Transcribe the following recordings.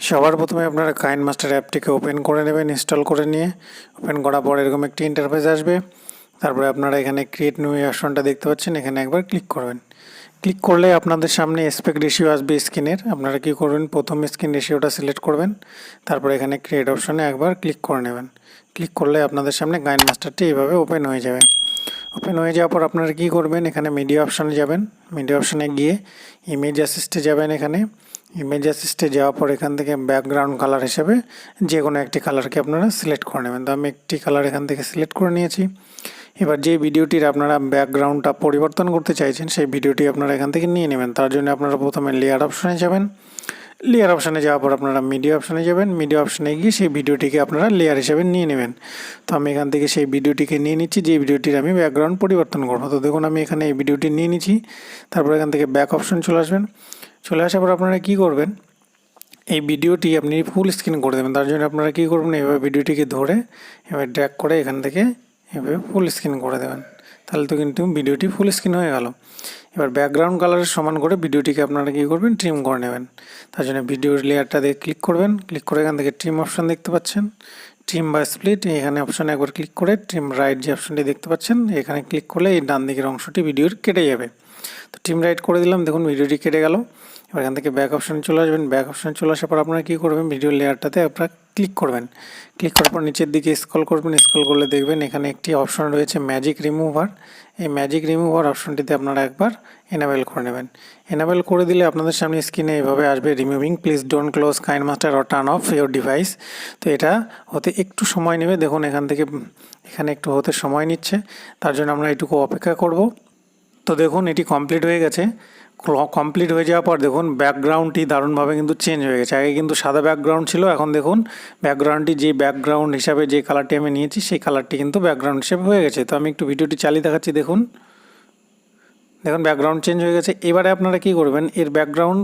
সবার প্রথমে আপনারা কাইন মাস্টার অ্যাপটিকে ওপেন করে নেবেন, ইনস্টল করে নিয়ে। ওপেন করার পর এরকম একটি ইন্টারফেস আসবে। তারপরে আপনারা এখানে ক্রিয়েট নিউ অপশনটা দেখতে পাচ্ছেন, এখানে একবার ক্লিক করবেন। ক্লিক করলে আপনাদের সামনে এসপেক্ট রেশিও আসবে স্ক্রিনের আপনারা কী করবেন? প্রথম স্ক্রিন রেশিওটা সিলেক্ট করবেন। তারপরে এখানে ক্রিয়েট অপশনে একবার ক্লিক করে নেবেন। ক্লিক করলে আপনাদের সামনে গাইন মাস্টারটি এইভাবে ওপেন হয়ে যাবে। ওপেন হয়ে যাওয়ার পর আপনারা কী করবেন? এখানে মিডিয়া অপশানে যাবেন। মিডিয়া অপশানে গিয়ে ইমেজ অ্যাসিস্টে যাবেন এখানে। ইমেজ অ্যাসিস্টে যাওয়ার পর এখান থেকে ব্যাকগ্রাউন্ড কালার হিসেবে যে কোনো একটি কালারকে আপনারা সিলেক্ট করে নেবেন। তো আমি একটি কালার এখান থেকে সিলেক্ট করে নিয়েছি। এবার যে ভিডিওটির আপনারা ব্যাকগ্রাউন্ডটা পরিবর্তন করতে চাইছেন, সেই ভিডিওটি আপনারা এখান থেকে নিয়ে নেবেন। তার জন্য আপনারা প্রথমে লেয়ার অপশানে যাবেন। লেয়ার অপশানে যাওয়ার পর আপনারা মিডিয়া অপশানে যাবেন। মিডিয়া অপশানে গিয়ে সেই ভিডিওটিকে আপনারা লেয়ার হিসেবে নিয়ে নেবেন। তো আমি এখান থেকে সেই ভিডিওটিকে নিয়ে নিচ্ছি যে ভিডিওটির আমি ব্যাকগ্রাউন্ড পরিবর্তন করব। তো দেখুন আমি এখানে এই ভিডিওটি নিয়ে নিচ্ছি। তারপর এখান থেকে ব্যাক অপশন চলে আসবেন। চলে আসার পর আপনারা কী করবেন? এই ভিডিওটি আপনি ফুল স্ক্রিন করে দেবেন। তার জন্য আপনারা কী করবেন? এভাবে ভিডিওটিকে ধরে এবার ড্র্যাক করে এখান থেকে এভাবে ফুল স্ক্রিন করে দেবেন। তাহলে তো কিন্তু ভিডিওটি ফুল স্ক্রিন হয়ে গেল। এবার ব্যাকগ্রাউন্ড কালারের সমান করে ভিডিওটিকে আপনারা কী করবেন? ট্রিম করে নেবেন। তার জন্য ভিডিওর লেয়ারটা দিয়ে ক্লিক করবেন। ক্লিক করে এখান থেকে ট্রিম অপশান দেখতে পাচ্ছেন। ট্রিম বা স্প্লিট এখানে অপশানে একবার ক্লিক করে ট্রিম রাইট যে অপশানটি দেখতে পাচ্ছেন, এখানে ক্লিক করলে এই ডান দিকের অংশটি ভিডিওর কেটে যাবে। তো টিম রাইট করে দিলাম। দেখুন ভিডিওটি কেটে গেল। এবার এখান থেকে ব্যাক অপশানে চলে আসবেন। ব্যাক অপশানে চলে আসার পর আপনারা কী করবেন? ভিডিও লেয়ারটাতে আপনারা ক্লিক করবেন। ক্লিক করার পর নিচের দিকে স্ক্রল করবেন। স্ক্রল করলে দেখবেন এখানে একটি অপশন রয়েছে ম্যাজিক রিমুভার এই ম্যাজিক রিমুভার অপশনটিতে আপনারা একবার এনাবেল করে নেবেন। এনাবেল করে দিলে আপনাদের সামনে স্ক্রিনে এভাবে আসবে removing please don't close KineMaster or turn off your device তো এটা হতে একটু সময় নেবে। দেখুন, এখান থেকে এখানে একটু হতে সময় নিচ্ছে। তার জন্য আমরা এটুকু অপেক্ষা করব। তো দেখুন, এটি কমপ্লিট হয়ে গেছে। কমপ্লিট হয়ে যাওয়ার পর দেখুন ব্যাকগ্রাউন্ডটি দারুণভাবে কিন্তু চেঞ্জ হয়ে গেছে। আগে কিন্তু সাদা ব্যাকগ্রাউন্ড ছিল, এখন দেখুন ব্যাকগ্রাউন্ডটি যে ব্যাকগ্রাউন্ড হিসাবে যে কালারটি আমি নিয়েছি, সেই কালারটি কিন্তু ব্যাকগ্রাউন্ড হিসেবে হয়ে গেছে। তো আমি একটু ভিডিওটি চালিয়ে দেখাচ্ছি, দেখুন। দেখুন ব্যাকগ্রাউন্ড চেঞ্জ হয়ে গেছে। এবারে আপনারা কী করবেন, এর ব্যাকগ্রাউন্ড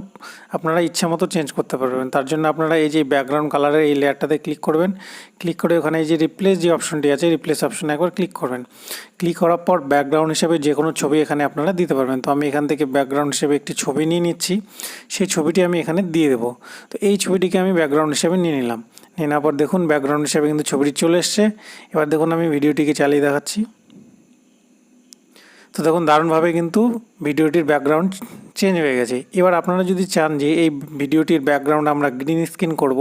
আপনারা ইচ্ছা মতো চেঞ্জ করতে পারবেন। তার জন্য আপনারা এই যে ব্যাকগ্রাউন্ড কালারের এই লেয়ারটাতে ক্লিক করবেন। ক্লিক করে ওখানে এই যে রিপ্লেস যে অপশনটি আছে রিপ্লেস অপশনে একবার ক্লিক করবেন। ক্লিক করার পর ব্যাকগ্রাউন্ড হিসেবে যে কোনো ছবি এখানে আপনারা দিতে পারবেন। তো আমি এখান থেকে ব্যাকগ্রাউন্ড হিসেবে একটি ছবি নিয়ে নিচ্ছি। সেই ছবিটি আমি এখানে দিয়ে দেবো। তো এই ছবিটিকে আমি ব্যাকগ্রাউন্ড হিসেবে নিয়ে নিলাম। নিয়ে নেওয়ার পর দেখুন ব্যাকগ্রাউন্ড হিসেবে কিন্তু ছবিটি চলে এসছে। এবার দেখুন, আমি ভিডিওটিকে চালিয়ে দেখাচ্ছি। তো দেখুন, দারুণভাবে কিন্তু ভিডিওটির ব্যাকগ্রাউন্ড চেঞ্জ হয়ে গেছে। এবার আপনারা যদি চান যে এই ভিডিওটির ব্যাকগ্রাউন্ড আমরা গ্রিন স্ক্রিন করব,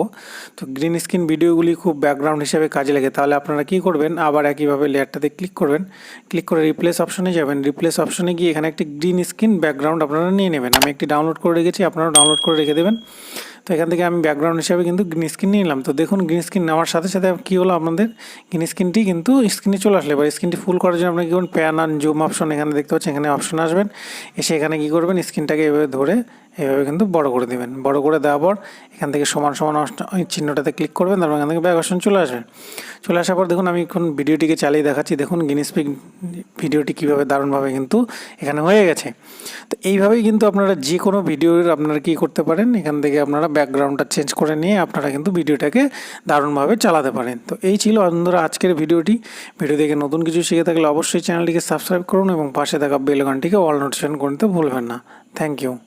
তো গ্রিন স্ক্রিন ভিডিওগুলি খুব ব্যাকগ্রাউন্ড হিসেবে কাজে লাগে। তাহলে আপনারা কি করবেন, আবার একইভাবে লেয়ারটাতে ক্লিক করবেন। ক্লিক করে রিপ্লেস অপশনে যাবেন। রিপ্লেস অপশনে গিয়ে এখানে একটি গ্রিন স্ক্রিন ব্যাকগ্রাউন্ড আপনারা নিয়ে নেবেন। আমি একটি ডাউনলোড করে রেখেছি আপনারা ডাউনলোড করে রেখে দেবেন। তো এখান থেকে আমি ব্যাকগ্রাউন্ড হিসাবে কিন্তু গ্রিন স্ক্রিন নিলাম। তো দেখুন গ্রিন স্ক্রিন নেওয়ার সাথে সাথে কী হলো আপনাদের? গ্রিন স্ক্রিনটি কিন্তু স্ক্রিনে চলে আসলে। এবার স্ক্রিনটি ফুল করার জন্য আপনি কী করুন প্যান আন জুম অপশন এখানে দেখতে পাচ্ছেন, এখানে অপশন আসবেন এসে এখানে কী করবেন? স্ক্রিনটাকে এভাবে ধরে এভাবে কিন্তু বড় করে দেবেন। বড় করে দেওয়ার পর এখান থেকে সমান সমান চিহ্নটাতে ক্লিক করবেন, তারপর এখান থেকে ব্যাক অপশন চলে আসবেন চলে আসার পর দেখুন, আমি এখন ভিডিওটিকে চালিয়ে দেখাচ্ছি। দেখুন গিনিসপিক ভিডিওটি কীভাবে দারুণভাবে কিন্তু এখানে হয়ে গেছে। তো এইভাবেই কিন্তু আপনারা যে কোনো ভিডিওর আপনারা কী করতে পারেন, এখান থেকে আপনারা ব্যাকগ্রাউন্ডটা চেঞ্জ করে নিয়ে আপনারা কিন্তু ভিডিওটাকে দারুণভাবে চালাতে পারেন। তো এই ছিল বন্ধুরা আজকের ভিডিওটি। ভিডিও দেখে নতুন কিছু শিখে থাকলে অবশ্যই চ্যানেলটিকে সাবস্ক্রাইব করুন এবং পাশে থাকা বেল ঘন্টিকে অল নোটিফিকেশন করতে ভুলবেন না। Thank you